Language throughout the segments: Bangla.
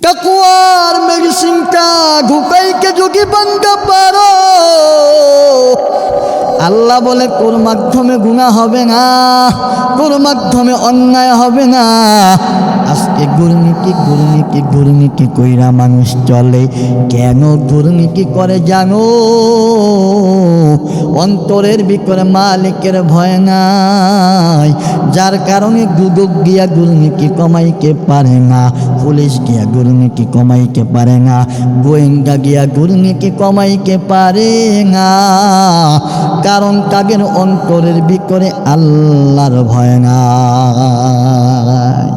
টাকুয়ার মেডিসিনটা ঘুকাইকে যদি বান্ধা পারো, আল্লাহ বলে, তোর মাধ্যমে গুণা হবে না, তোর মাধ্যমে অন্যায় হবে না। আজকে দুর্নীতি দুর্নীতি দুর্নীতি কইরা মানুষ চলে। কেন দুর্নীতি করে জানো? অন্তরের ভিতরে মালিকের ভয় নাই। যার কারণে দুদক গিয়া দুর্নীতি কমাইতে পারে না, পুলিশ গিয়া দুর্নীতি কমাইতে পারে না, গোয়েন্দা গিয়া দুর্নীতি কমাইতে পারে না। কারণ তাদের অন্তরের ভিতরে আল্লাহর ভয় নাই।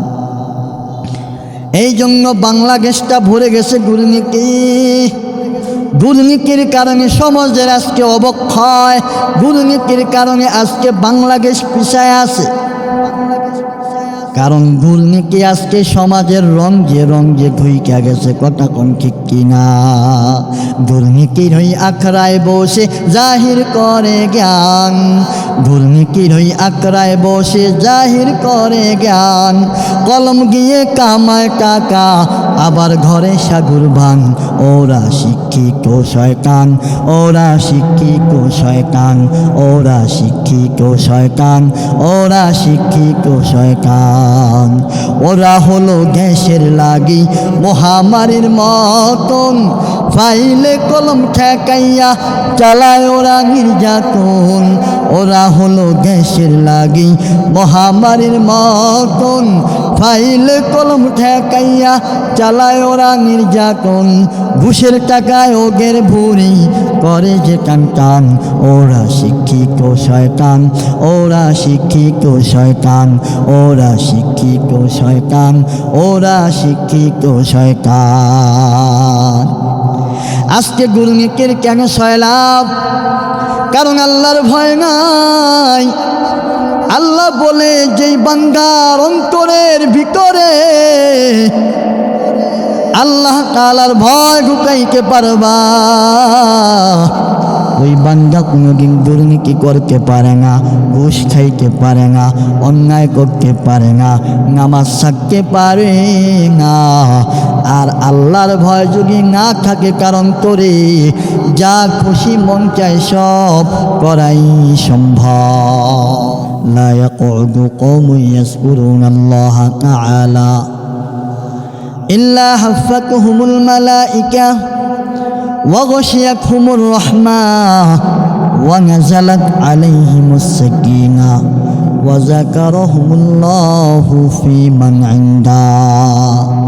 এই জন্য বাংলাদেশটা ভরে গেছে দুর্নীতি। দুর্নীতির কারণে সমাজের আজকে অবক্ষয় দুর্নীতির কারণে আজকে বাংলাদেশ পিছায় আছে। কারণ দুর্নীতি আজকে সমাজের রঞ্জে রঞ্জে ধুইকা গেছে, কথা কোন ঠিক কিনা? দুর্নীতির হই আখড়ায় বসে জাহির করে জ্ঞান। দুর্নীতির হই আখড়ায় বসে জাহির করে জ্ঞান। কলম গিয়ে কামায় টাকা, আবার ঘরে সাগুর ভান। ওরা শিক্ষিত শয়তান, ওরা শিক্ষিত শয়তান, ওরা শিক্ষিত শয়তান, ওরা শিক্ষিত শয়তান। ওরা হলো গ্যাসের লাগি মহামারীর মতন। ফাইলে কলম ঠেকাইয়া চালায় ওরা নির্যাতন। ওরা হলো গ্যাসের লাগি। মহামারীর মতন ফাইলে কলম ঠেকাইয়া চালায় ওরা নির্যাতন। ঘুষের টাকায় ওগের ভুরি করে যে টান টান। ওরা শিক্ষিত শয়তান, ওরা শিক্ষিত শয়তান, ওরা শিক্ষিত শয়তান, ওরা শিক্ষিত শয়তান। আজকে গুরুনিকের কেন সয়লাভ কারণ আল্লাহর ভয় নাই। আল্লাহ বলে, যেই বান্দার অন্তরের ভিতরে আল্লাহ তালার ভয় ঢুকাইতে পারবা। ওই বান্দা কোনোদিন দুর্নীতি করতে পারে না ঘুষ খাইতে পারে না অন্যায় করতে পারে না নামাজ থাকতে পারে না আর আল্লাহর ভয় যদি না থাকে কারণ তোরে যা খুশি মন চায় সব করাই সম্ভব لا يقعد قوم يذكرون الله تعالى إلا حفتهم الملائكة وغشيتهم الرحمة ونزلت عليهم السكينة وذكرهم الله في من عنده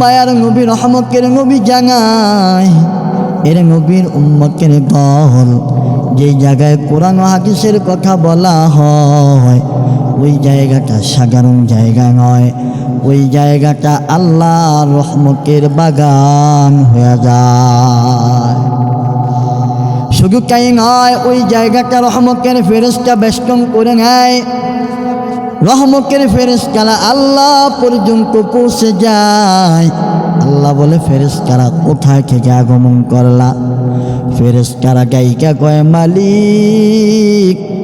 মায়ার নবী রহমতের নবী জানায় এর নবীর উম্মতের দল যে জায়গায় কোরআন ও হাদিসের কথা বলা হয় ওই জায়গাটা সাধারণ জায়গা নয়। ওই জায়গাটা আল্লাহ রহমতের বাগান হয়ে যায়। শুধু তাই নয়, ওই জায়গাটা রহমতের ফেরস্তা বেষ্টন করে নেয়। রহমতের ফেরেস্তারা আল্লাহ পর্যন্ত পৌঁছে যায়। আল্লাহ বলে ফেরেস্তারা কোথায় থেকে আগমন করলা? ফেরেস্তারা গায়িকা কয়, মালিক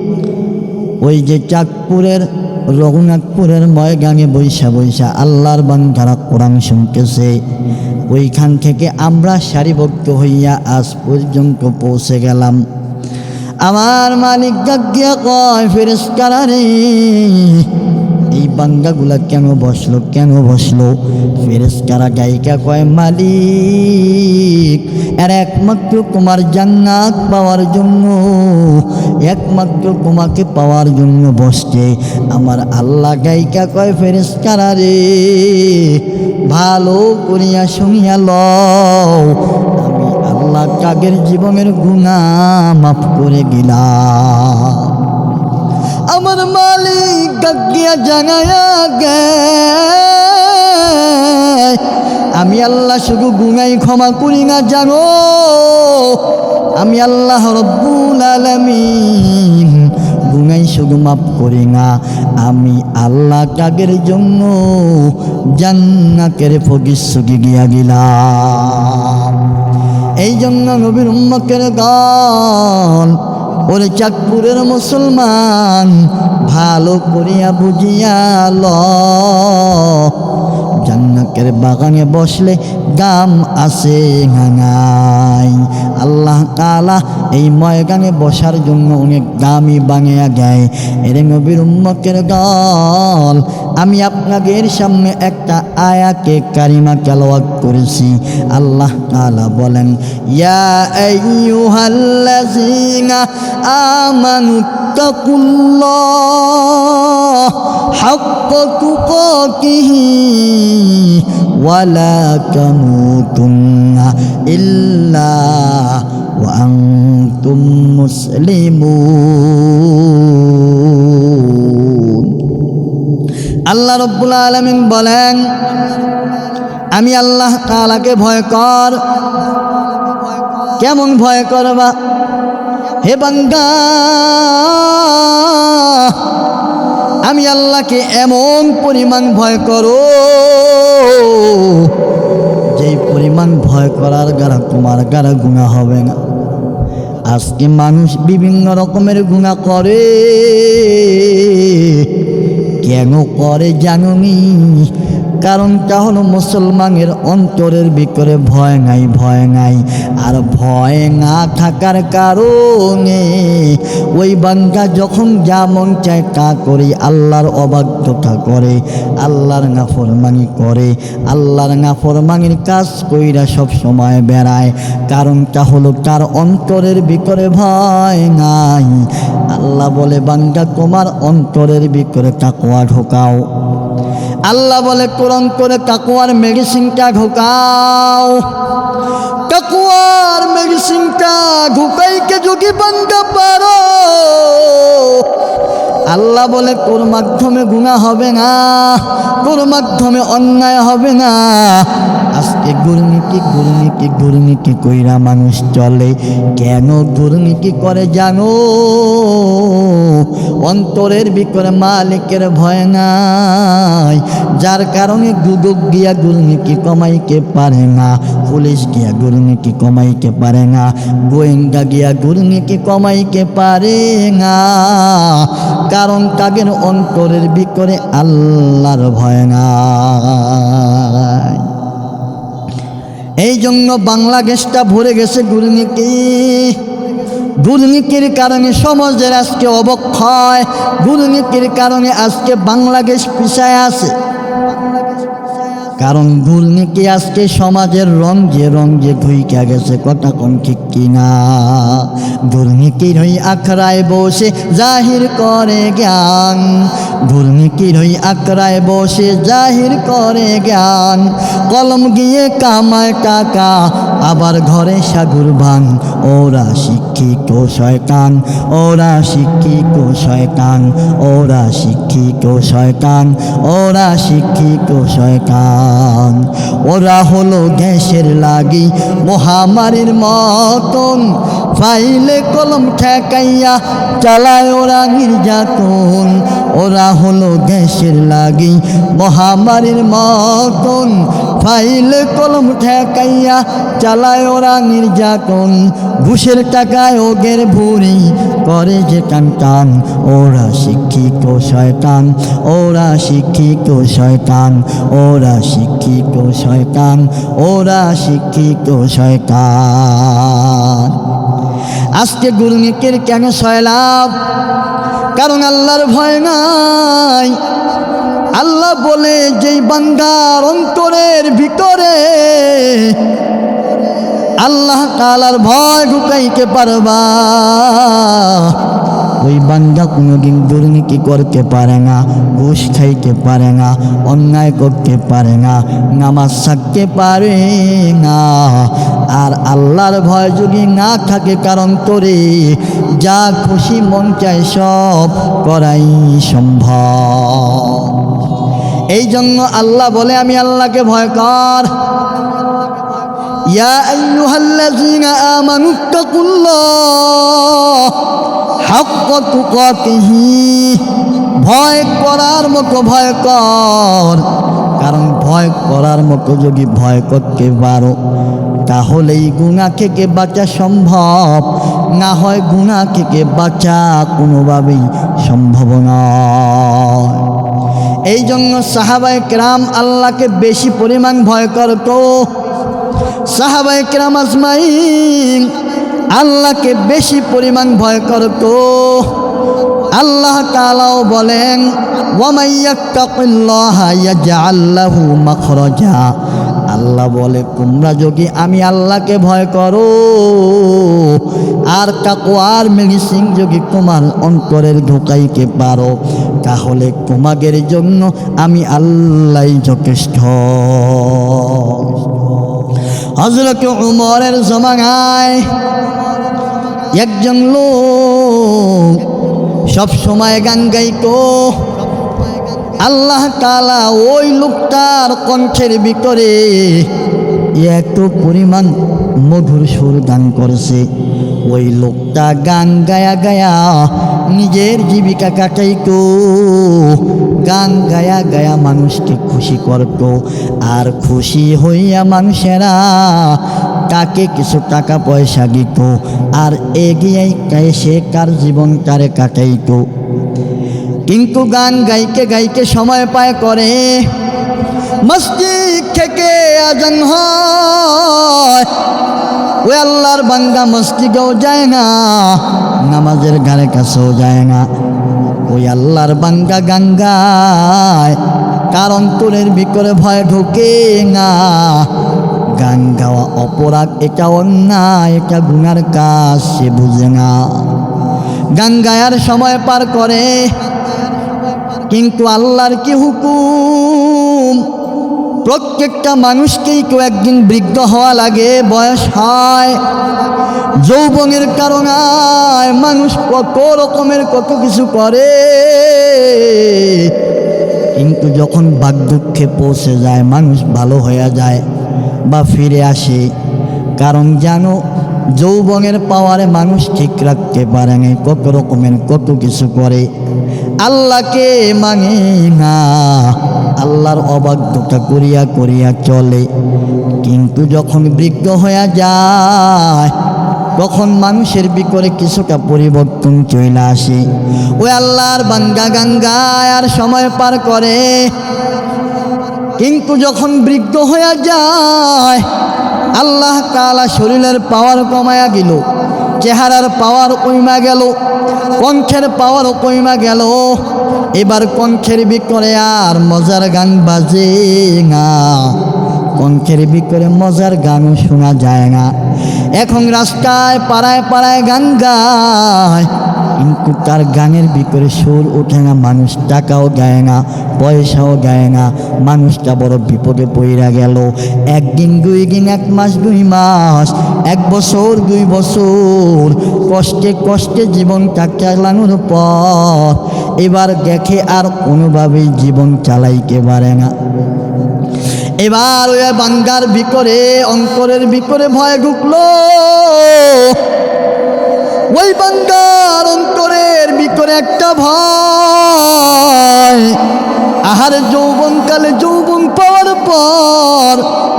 ওই যে চাঁদপুরের, রঘুনাথপুরের ময়গাঙে বৈশা বৈশা আল্লাহর বান্ধারা কোরআন শুনতেছে। ওইখান থেকে আমরা সারিভক্ত হইয়া আজ পর্যন্ত পৌঁছে গেলাম। আমার মালিক গাগিয়া কয় ফেরেস্তারা রে বাঙ্গাগুলা কেন বসল কেন বসল? ফেরেস্তারা গায়িকা কয়, মালিক, এর একমাত্র তোমার জান্নাত পাওয়ার জন্য, একমাত্র তোমাকে পাওয়ার জন্য বসছে। আমার আল্লাহ গায়িকা কয় ফেরেস্তারা রে, ভালো করিয়া শুনিয়া লও। আমি আল্লাহ কাগের জীবনের গুণা মাফ করে গেলাম আমার মালিক গাগিয়া জানায়া গে আমি আল্লাহ শুধু গুনাই ক্ষমা করি না, জানো? আমি আল্লাহ রব্বুল আলামিন গুনাই শুধু মাফ করি না, আমি আল্লাহ কাগের জন্য জান্নাতের ফকিসুকি গিয়া গেলাম এই জন্য নবীর উম্মকের গান ওরে চাঁদপুরের মুসলমান ভালো করিয়া বুঝিয়া ল। জান্নাতের বাগানে বসলে গাম আছে নাই। আল্লাহ তাআলা এই ময়দানে বসার জন্য অনেক দামি বানিয়ে দেয়। এর নবীর উম্মতের দল। আমি আপনাদের সামনে একটা আয়াকে কারিমা তেলাওয়াত করেছি। আল্লাহ তাআলা বলেন, ইয়া আইয়ুহাল্লাযীনা আনতুম মুসলিমুন আল্লাহ রব্বুল আলামিন বলেন, আমি আল্লাহ তাআলাকে ভয় কর। কেমন ভয় করবা? হে বান্দা আল্লাহকে এমন পরিমাণ ভয় করো, যেই পরিমাণ ভয় করার গারা তোমার গারা গুণা হবে না। আজকে মানুষ বিভিন্ন রকমের গুণা করে। কেন করে জানুনি? কারণটা হলো মুসলমানের অন্তরের ভিতরে ভয় নাই ভয় নাই। আর ভয় না থাকার কারণে ওই বান্দা যখন যা মন চায় তা করে, আল্লাহর অবাধ্যতা করে, আল্লাহর নাফরমানি করে, আল্লাহর নাফরমানির কাজ কইরা সব সময় বেড়ায়। কারণটা হলো তার অন্তরের ভিতরে ভয় নাই। আল্লাহ বলে, বান্দা, তোমার অন্তরের ভিতরে তাকোয়া ঢোকাও। আল্লাহ বলে কোরআন করে কাকুয়ার মেডিসিনটা ঢোকাও। কাকুয়ার মেডিসিনটা ঢুকাইকে যদি বানতে পারো আল্লাহ বলে, তোর মাধ্যমে গুণা হবে না, তোর মাধ্যমে অন্যায় হবে না। আজকে দুর্নীতি দুর্নীতি দুর্নীতি কইরা মানুষ চলে। কেন দুর্নীতি করে জানো? অন্তরের ভিতরে মালিকের ভয় নাই, যার কারণে দুদক গিয়া দুর্নীতি কমাইতে পারে না, পুলিশ গিয়া দুর্নীতি কমাইতে পারে না, গোয়েন্দা গিয়া দুর্নীতি কমাইতে পারে না। কারণ তাদের অন্তরের বিকরে আল্লাহর ভয় নাই। এই জন্য বাংলাদেশটা ভরে গেছে দুর্নীতি। দুর্নীতির কারণে সমাজের আজকে অবক্ষয়, দুর্নীতির কারণে আজকে বাংলাদেশ পিছায় আছে। কারণ ভুল নাকি আজকে সমাজের রঞ্জে যে ঘুইকা গেছে, কথা কোন ঠিক কিনা? দুর্নীতির হই আখড়ায় বসে জাহির করে জ্ঞান। দুর্নীতির হই আখড়ায় বসে জাহির করে জ্ঞান। কলম গিয়ে কামায় টাকা আবার ঘরে সাগুর ভান ওরা শিক্ষিত শয়তান, ওরা শিক্ষিত শয়তান, ওরা শিক্ষিত শয়তান, ওরা শিক্ষিত শয়তান। ওরা হলো গ্যাসের লাগি, মহামারীর মতন। ফাইলে কলম ঠেকাইয়া চালায় ওরা নির্যাতন। ওরা হলো গ্যাসের লাগি, মহামারীর মতন। ফাইলে কলম ঠেকাইয়া চালায় ওরা নির্যাতন, ঘুষের টাকায় ওগের ভুরি করে যে টান টান। ওরা শিক্ষিত শয়তান, ওরা শিক্ষিত শয়তান, ওরা শিক্ষিত শয়তান, ওরা শিক্ষিত শয়তান। আজকে গুরুনিকের কেন সয়লাভ? কারণ আল্লাহর ভয় নাই। আল্লাহ বলে, যেই বান্দার অন্তরের ভিতরে আল্লাহ তালার ভয় ঢুকাইতে পারবা। ওই বান্দা কোনোদিন দুর্নীতি করতে পারে না, ঘুষ খাইতে পারে না, অন্যায় করতে পারে না, নামাজ থাকতে পারে না। আর আল্লাহর ভয় যদি না থাকে, কারণ তোরে যা খুশি মন চায় সব করাই সম্ভব। এই জন্য আল্লাহ বলে, আমি আল্লাহকে ভয় কর। ইয়া আইয়ুহাল্লাযীনা আমানু তাকুল্লাহ হাক্কা তুকাতিহি, ভয় করার মতো ভয় কর। কারণ ভয় করার মতো যদি ভয় করতে পারো তাহলে এই গুণা থেকে বাঁচা সম্ভব। না হয় গুণা থেকে বাঁচা কোনোভাবেই সম্ভব নয়। এই জন্য সাহাবায় কেরাম আল্লাহকে বেশি পরিমাণ ভয় করত। সাহাবাই কেরাম আজমাইন, আল্লাহকে বেশি পরিমাণ ভয় করত। আল্লাহ তালাও বলেন আল্লাহু বলে, তোমরা যদি আমি আল্লাহকে ভয় করো, আর কাকুয়ার মেডিসিন যদি তোমার অন্তরের ঢোকাইতে পারো, তাহলে তোমাদের জন্য আমি আল্লাহ যথেষ্ট। হজরত উমরের জমানায় একজন লোক সবসময় গান গাইতো। আল্লাহ তালা ওই লোকটার কণ্ঠের ভিতরে এত পরিমাণ মধুর সুর গান করছে। ওই লোকটা গান গায়া গায়া নিজের জীবিকা কাটাইতো। গান গায়া গায়া মানুষকে খুশি করত। আর খুশি হইয়া মানুষেরা তাকে কিছু টাকা পয়সা দিত আর এগিয়ে সে কার জীবন তারে কাটাইতো। কিন্তু গান গাইকে গাইকে সময় পায় করে। মসজিদ থেকে আজান হয়। ওই আল্লাহর বান্দা মসজিদেও যায় না, নামাজের ঘরে কাছেও যায় না। ওই আল্লাহর বাঙ্গা গাঙ্গায়, কারণ তোরের বিকরে ভয় ঢোকে না। গান গাওয়া অপরাধ এটা অন্যায়, এটা গুনার কাজ, সে বুঝে না। গান গায়ার সময় পার করে, কিন্তু আল্লাহর কি হুকুম? প্রত্যেকটা মানুষকেই কেউ একদিন বৃদ্ধ হওয়া লাগে, বয়স হয়। যৌবনের কারণে মানুষ কত রকমের কত কিছু করে। কিন্তু যখন বাগদুঃখে পৌঁছে যায়, মানুষ ভালো হয়ে যায় বা ফিরে আসে, কারণ জানো, যৌবনের পাওয়ারে মানুষ ঠিক রাখতে পারে না, কত রকমের কত কিছু করে। আল্লাহকে মানে না। আল্লাহর অবাধ্যতা করিয়া করিয়া চলে। কিন্তু যখন বৃদ্ধ হইয়া যায়, তখন মানুষের বিকরে কিছুটা পরিবর্তন চলে আসে। ওই আল্লাহর বাঙ্গা গাঙ্গায় আর সময় পার করে। কিন্তু যখন বৃদ্ধ হইয়া যায়, আল্লাহ তালা শরীরের পাওয়ার কমায়া গেল চেহারার পাওয়ার কইমা গেল, কণ্ঠের পাওয়ার কইমা গেল। এবার কণ্ঠের বিকরে আর মজার গান বাজে না। কণ্ঠের বিকরে মজার গানও শোনা যায় না। এখন রাস্তায় পাড়ায় পাড়ায় গান গায়। কিন্তু তার গানের ভিতরে সুর ওঠে না, মানুষ টাকাও দেয় না, পয়সাও দেয় না। মানুষটা বড় বিপদে পড়া গেল। একদিন দুই দিন এক মাস, দুই মাস, এক বছর, দুই বছর, কষ্টে কষ্টে জীবনটা চালানোর পর এবার দেখে আর কোনোভাবেই জীবন চালাইতে পারে না। এবার ওই বাঙ্গার বিকরে অঙ্করের বিকরে ভয় ঢুকলো। ওই বাঙ্গার অঙ্করের ভিতরে একটা ভয়। আহার যৌবনকালে যৌবন পাওয়ার পর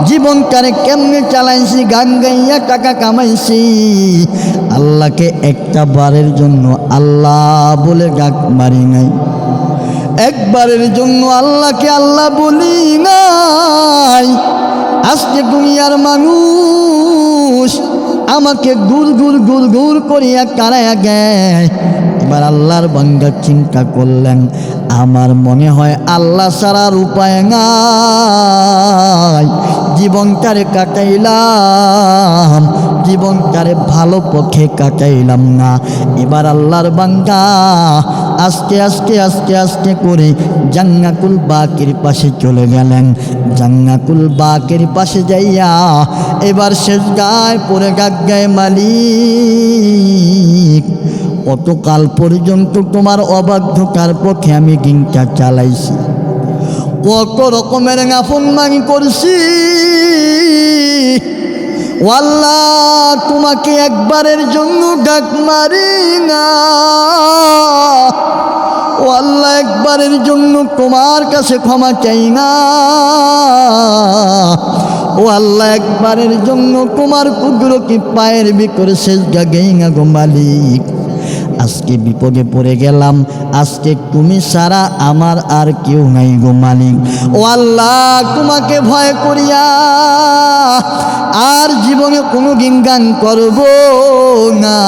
জীবনকারে কেমনে চালাইছি, গান গাইয়া টাকা কামাইছি, আল্লাহকে একটা বারের জন্য আল্লাহ বলে ডাক মারি নাই। একবারের জন্য আল্লাহকে আল্লাহ বলি নাই। আজকে দুনিয়ার মানুষ আমাকে গুর গুর গুর গুর করিয়া কারাইয়া গায় এবার আল্লাহর বাঙ্গা চিন্তা করলেন, আমার মনে হয় আল্লাহ ছাড়ার উপায় নাই। জীবনটারে কাটাইলাম জীবনটারে ভালো পক্ষে কাটাইলাম না। এবার আল্লাহর বাঙ্গা আস্তে আস্তে আস্তে আস্তে করে জাঙ্গাকুল বাকের পাশে চলে গেলেন। জাঙ্গাকুল বাকের পাশে যাইয়া এবার শেষ গায়ে পরে গায়ে মালিক। কতকাল পর্যন্ত তোমার অবাধ্যতার পক্ষে আমি গিংটা চালাইছি। কত রকমের গাফন মানি করছি। ওয়াল্লাহ, তোমাকে একবারের জন্য ডাক মারি না। একবারের জন্য তোমার কাছে ক্ষমা চাই না। ও আল্লাহ একবারের জন্য তোমার কুদরতি পায়ের বিকরে শেষ গাগেই না গো মালিক। আজকে বিপদে পড়ে গেলাম, আজকে তুমি সারা আমার আর কেউ নাই গো মালিক। ও আল্লাহ, তোমাকে ভয় করিয়া আর জীবনে কোনো দিন গান করব না।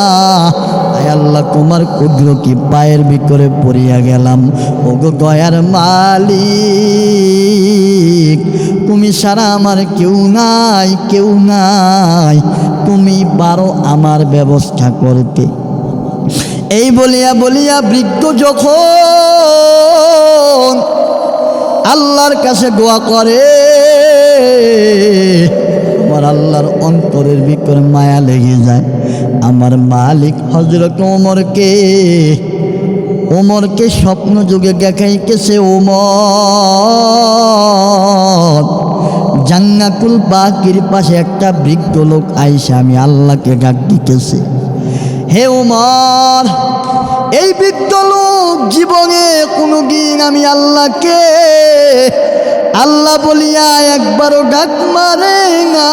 আল্লাহ, তোমার ক্ষুদ্র কি পায়ের ভিতরে পড়িয়া গেলাম। ও গো গয়ার মালিক, তুমি সারা আমার কেউ নাই কেউ নাই। তুমি পারো আমার ব্যবস্থা করতে। এই বলিয়া বলিয়া বৃদ্ধ যখন আল্লাহর কাছে গোয়া করে, আমার আল্লাহর অন্তরের ভিতরে মায়া লেগে যায়। আমার মালিক হজরত ওমরকে ওমরকে স্বপ্ন যুগে দেখাইতেছে, ওমর জাঙ্গাকুল বাকির পাশে একটা বৃদ্ধ লোক আইসে, আমি আল্লাহকে ডাক দিতেছে। হে উমর, এই বৃদ্ধ লোক জীবনে কোনোদিন আমি আল্লাহকে, আল্লাহ বলিয়া একবারও ডাক মারে না।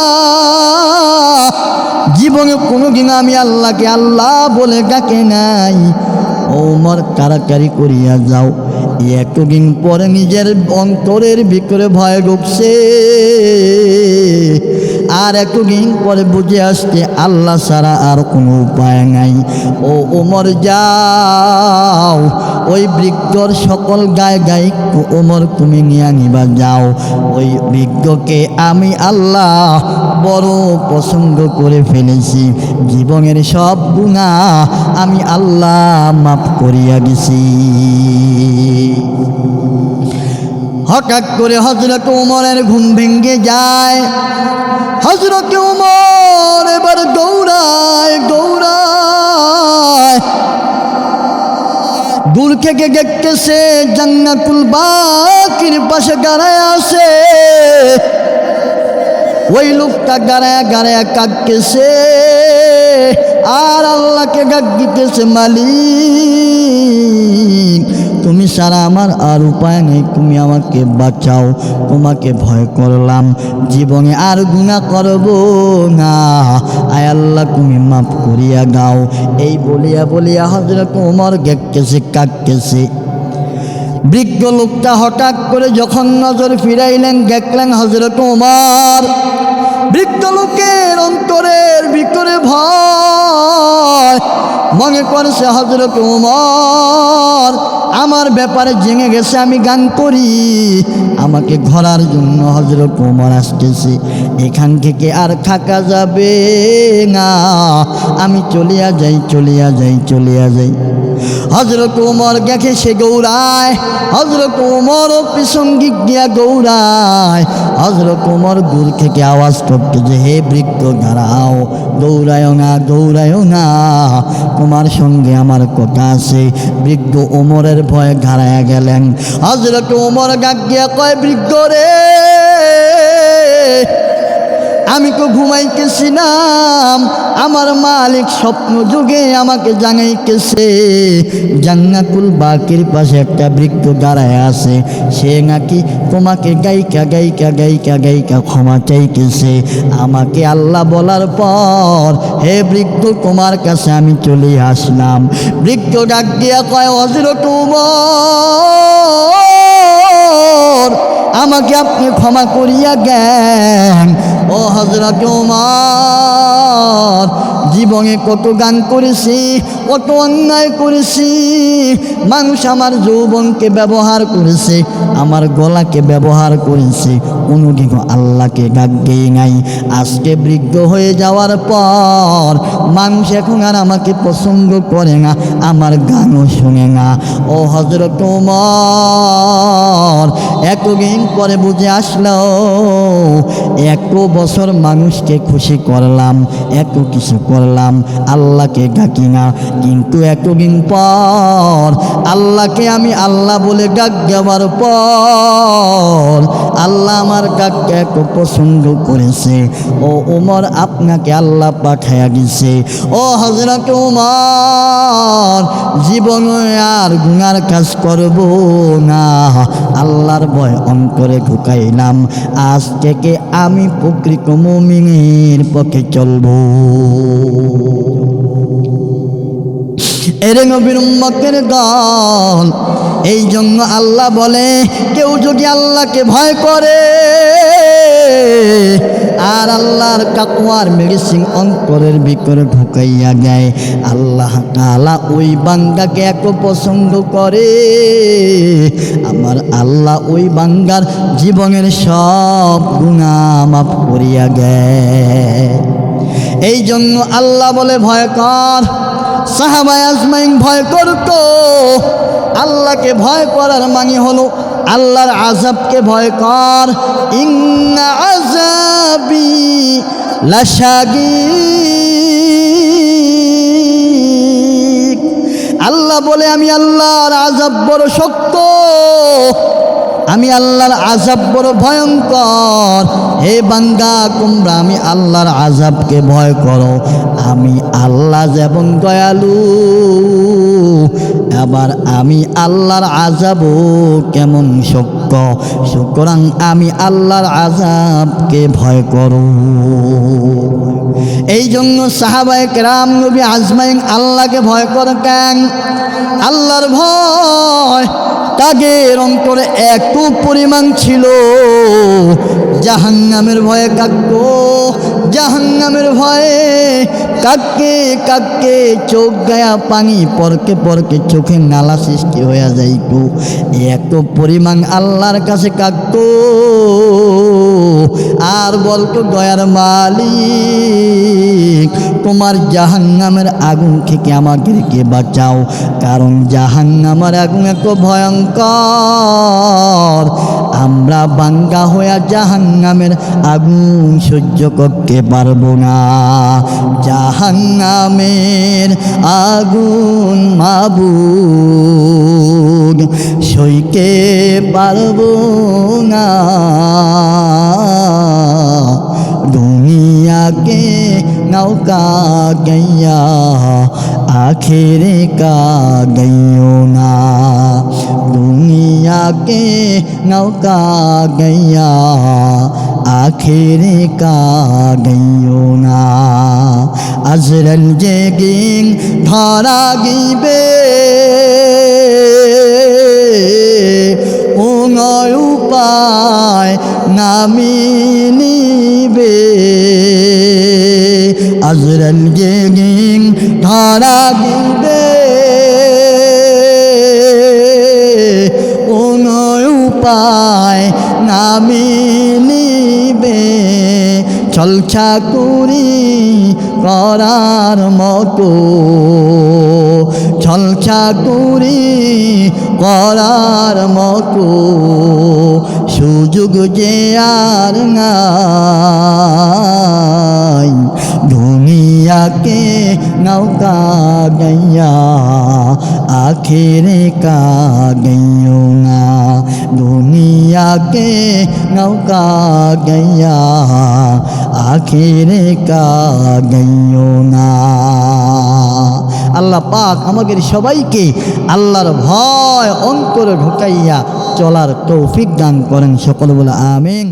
জীবনে কোনোদিন আমি আল্লাহকে আল্লাহ বলে ডাকে নাই। ওমর কারাকারি করিয়া যাও। একদিন পরে নিজের অন্তরের ভিতরে ভয় ঢুকছে আর একদিন পরে বুঝে আসছে, আল্লাহ ছাড়া আর কোনো উপায় নাই। ও ওমর যাও, ওই বৃক্ষর সকল গায়ে গায়ে ওমর তুমি নিয়ে নিবা, যাও। ওই বৃক্ষকে আমি আল্লাহ বড় পছন্দ করে ফেলেছি। জীবনের সব গুণা আমি আল্লাহ মাফ করিয়া দিছি। হঠাৎ করে হজরত উমরের ঘুম ভেঙ্গে যায়। হজরত উমর এবার দৌড়ায় দৌড়ায়। দূর থেকে দেখতেছে জান্নাতুল বাকির পাশে গাড়ায় আসে ওই লোকটা গাড়ায় গাড়ায় কাঁদতেছে। আর আল্লাহকে ডাক দিতেছে মালিক। তুমি সারা আমার আর উপায় নেই। তুমি আমাকে বাঁচাও, তোমাকে ভয় করলাম। জীবনে আর গুণা করব না। আয় আল্লাহ, তুমি মাফ করিয়া গাও এই বলিয়া বলিয়া হজরত ওমর গেকতেছে কাকতেছে বৃদ্ধ লোকটা হঠাৎ করে যখন নজর ফিরাইলেন, দেখলেন হজরত ওমর বৃক্ষ লোকের অন্তরের ভিতরে ভয়। মনে করছে হজরত ওমর আমার ব্যাপারে জেঙে গেছে, আমি গান করি। আমাকে ঘোরার জন্য হজরত ওমর আসতেছে। এখান থেকে আর থাকা যাবে না। আমি চলিয়া যাই চলিয়া যাই চলিয়া যাই। হজরত উমর দেখে সে গৌরায় হজরত উমরও পিসঙ্গিক গিয়া গৌরায় হজরত উমর দূর থেকে আওয়াজ করতে যে, হে বৃক্ষ, দাঁড়াও। দৌড়ায় না দৌড়ায় না। তোমার সঙ্গে আমার কথা আছে। বৃদ্ধ ওমরের ভয়ে ঘাড়ায় গেলেন। হজরত ওমর গাগিয়া কয়, বৃদ্ধ রে আমি তো ঘুমাইতেছিলাম, আমার মালিক স্বপ্ন যুগে আমাকে জানাইতেছে জাঙ্গাকুল বাকির পাশে একটা বৃক্ষ দাঁড়ায় আছে, সে নাকি তোমাকে গাইকা গাইকা গাইকা গাইকা ক্ষমা চাইতেছে। আমাকে আল্লাহ বলার পর, হে বৃক্ষ, তোমার কাছে আমি চলে আসলাম। বৃক্ষ ডাক দিয়া কয় অজর তোমার আমাকে আপনি ক্ষমা করিয়া জ্ঞান ও হজরত ওমর জীবনে কত গান করেছি, কত অন্যায় করেছি। মানুষ আমার যৌবনকে ব্যবহার করেছে, আমার গলাকে ব্যবহার করেছে। কোনোদিনও আল্লাহকে ডাক নাই। আজকে বৃদ্ধ হয়ে যাওয়ার পর মানুষ এখন আর আমাকে পছন্দ করে না, আমার গানও শুনে না। ও হজরত ওমর, এতদিন পরে বুঝে আসলো, এত বছর মানুষকে খুশি করলাম, এত কিছু করলাম আল্লাহকে ডাকি না কিন্তু এতদিন পর আল্লাহকে আমি আল্লাহ বলে ডাক দেওয়ার পর আল্লাহ আমার ডাককে এত পছন্দ করেছে। ও ওমর আপনাকে আল্লাহ পাঠাইয়া দিছে। ও হজরত উমর, জীবন আর গুনার কাজ করব না। আল্লাহর ভয় অন্তরে ঢুকাইলাম। আজ থেকে আমি প্রকৃত মুমিনের পক্ষে চলব। এরে নবীর উম্মতের দল, এই জন্য আল্লাহ বলে, কেউ যদি আল্লাহকে ভয় করে, আর আল্লাহর কাকুয়ার মেডিসিন অন্তরের ভিতরে ঢুকাইয়া দেয়, আল্লাহ তাআলা ওই বাঙ্গাকে এত পছন্দ করে। আমার আল্লাহ ওই বাঙ্গার জীবনের সব গুণা মাফ করিয়া দেয়। এই জন্য আল্লাহ বলে, ভয় কর। সাহাবায় আজমাইন ভয় করতো আল্লাহকে ভয় করার মানে হলো আল্লাহর আজাবকে ভয় কর। ইন্না আজাবি লাশাগি আল্লাহ বলে, আমি আল্লাহর আজাব বড় শক্ত। আমি আল্লাহর আজাব বড় ভয়ঙ্কর। হে বাঙ্গা কুমড়া আমি আল্লাহর আজাবকে ভয় করো। আমি আল্লাহ যেমন দয়ালু আবার আমি আল্লাহর আজাবও কেমন শক্ত সুতরাং আমি আল্লাহর আজাবকে ভয় করো। এই জন্য সাহাবায় রাম নবী আজমাইন আল্লাহকে ভয় করে কেন আল্লাহর ভয় তাগের অন্তরে এত পরিমাণ ছিল। জাহান্নামের ভয়ে কাক্য জাহাঙ্গামের ভয়ে কাককে কাককে চোখ গায়া পানি পরকে পরকে চোখে নালা সৃষ্টি হয়ে যাইত। এত পরিমাণ আল্লাহর কাছে কাক্য আর বলতো, দয়ার মালিক, তোমার জাহাঙ্গামের আগুন থেকে আমাদেরকে বাঁচাও, কারণ জাহান্নামের আগুন এত ভয়ঙ্কর। আমরা বাঙ্গা হয়ে জাহাঙ্গামের আগুন সহ্য করতে পারব না। জাহাঙ্গামের আগুন মাবুদ সইকে পারব না। দুনিয়াকে নৌকা গাইয়া আখেরে কা গাইও না। দুনিয়াকে নৌকা গাইয়া আখেরে কা গাইও না। আজরল যে গিন ধরা গিবে। উঙয় উপায় নামি নিবে। আজরাল জেগিং ধরা গিবে উঙয় উপায় নামি নিবে। ছলছা করি করার মতো। ছলছা করি করার মতো সুযোগ যে আর নাই। যাকে নৌকা গইয়া আখেরে কা গইও না দুনিয়া কে নৌকা গইয়া আখেরে কা গইও না আল্লাহ পাক আমাদের সবাইকে আল্লাহর ভয় অন্তরে ঢুকাইয়া চলার তৌফিক দান করেন সকল বলে, আমিন।